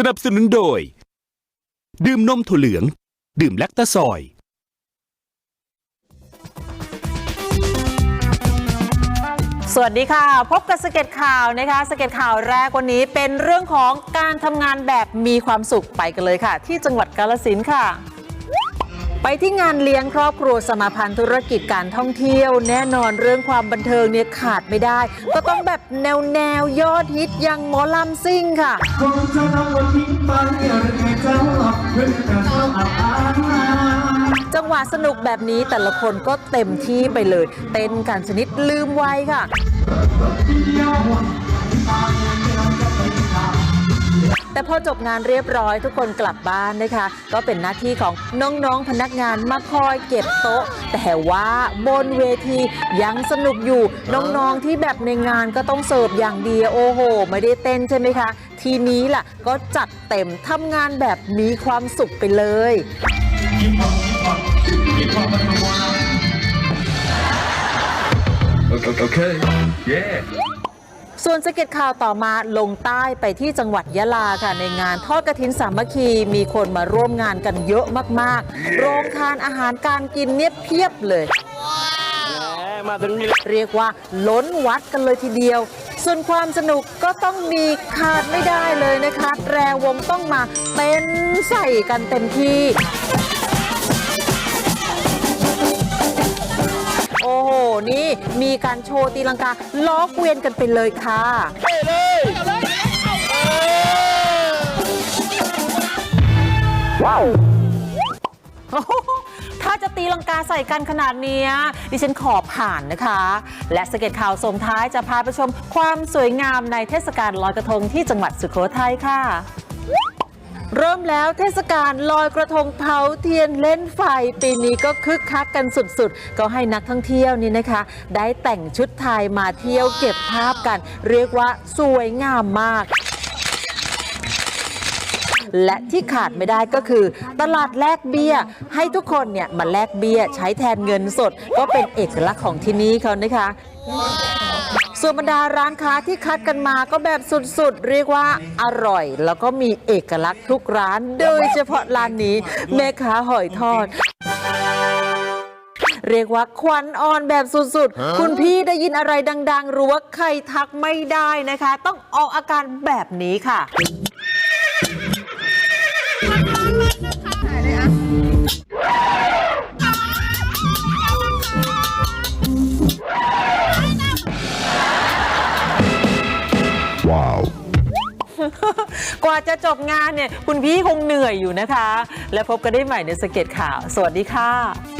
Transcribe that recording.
สนับสนุนโดย ดื่มนมถั่วเหลือง ดื่มแลคตาซอย สวัสดีค่ะ พบกับสเก็ตข่าวนะคะสเก็ตข่าวแรกวันนี้เป็นเรื่องของการทำงานแบบมีความสุขไปกันเลยค่ะ ที่จังหวัดกาลสินธุ์ค่ะ ไปที่งานเลี้ยงครอบครัวสมาพันธ์ธุรกิจการท่องเที่ยว แน่นอนเรื่องความบันเทิงเนี่ยขาดไม่ได้ ก็ต้องแบบแนวแนวยอดฮิตอย่างหมอลำซิ่งค่ะ จังหวะสนุกแบบนี้แต่ละคนก็เต็มที่ไปเลย เต้นกันชนิดลืมไวัยค่ะ แต่พอจบงานเรียบร้อยทุกคนกลับบ้านนะคะ ก็เป็นหน้าที่ของน้องๆพนักงานมาคอยเก็บโต๊ะ แต่ว่าบนเวทียังสนุกอยู่น้องๆที่แบบในงานก็ต้องเสิร์ฟอย่างดีโอ้โห ไม่ได้เต้นใช่ไหมคะ ทีนี้ล่ะก็จัดเต็มทำงานแบบมีความสุขไปเลย Okay. Yeah. ส่วนสเก็ตข่าวต่อมาลงใต้ไปที่จังหวัดยะลาค่ะ ในงานทอดกระถินสามัคคีมีคนมาร่วมงานกันเยอะมากๆ โรงทานอาหารการกินเนี่ยเพียบเลยเรียกว่าล้นวัดกันเลยทีเดียว ส่วนความสนุกก็ต้องมีขาดไม่ได้เลยนะคะ แตรวงต้องมาเต้นใส่กันเต็มที่ นี่มีการโชว์ตีลังกาล้อเกวียนกันไปเลยค่ะว้าวถ้าจะตีลังกาใส่กันขนาดนี้ดิฉันขอผ่านนะคะ และสเก็ตข่าวส่งท้ายจะพาไปชมความสวยงามในเทศกาลลอยกระทงที่จังหวัดสุโขทัยค่ะ เริ่มแล้วเทศกาลลอยกระทงเผาเทียนเล่นไฟ ปีนี้ก็คึกคักกันสุดๆ ก็ให้นักท่องเที่ยวนี่นะคะ ได้แต่งชุดไทยมาเที่ยวเก็บภาพกัน เรียกว่าสวยงามมากและที่ขาดไม่ได้ก็คือ ตลาดแลกเบี้ย ให้ทุกคนเนี่ยมาแลกเบี้ยใช้แทนเงินสด ก็เป็นเอกลักษณ์ของที่นี่เขานะคะ ส่วนบรรดาร้านค้าที่คัดกันมาก็แบบสุดๆ เรียกว่าอร่อย แล้วก็มีเอกลักษณ์ทุกร้าน โดยเฉพาะร้านนี้แม่ค้าหอยทอด เรียกว่าควันอ่อนแบบสุดๆ คุณพี่ได้ยินอะไรดังๆ รู้ว่าใครทักไม่ได้นะคะ ต้องออกอาการแบบนี้ค่ะ กว่าจะจบงานเนี่ย คุณพี่คงเหนื่อยอยู่นะคะ และพบกันได้ใหม่ในสเก็ตข่าว สวัสดีค่ะ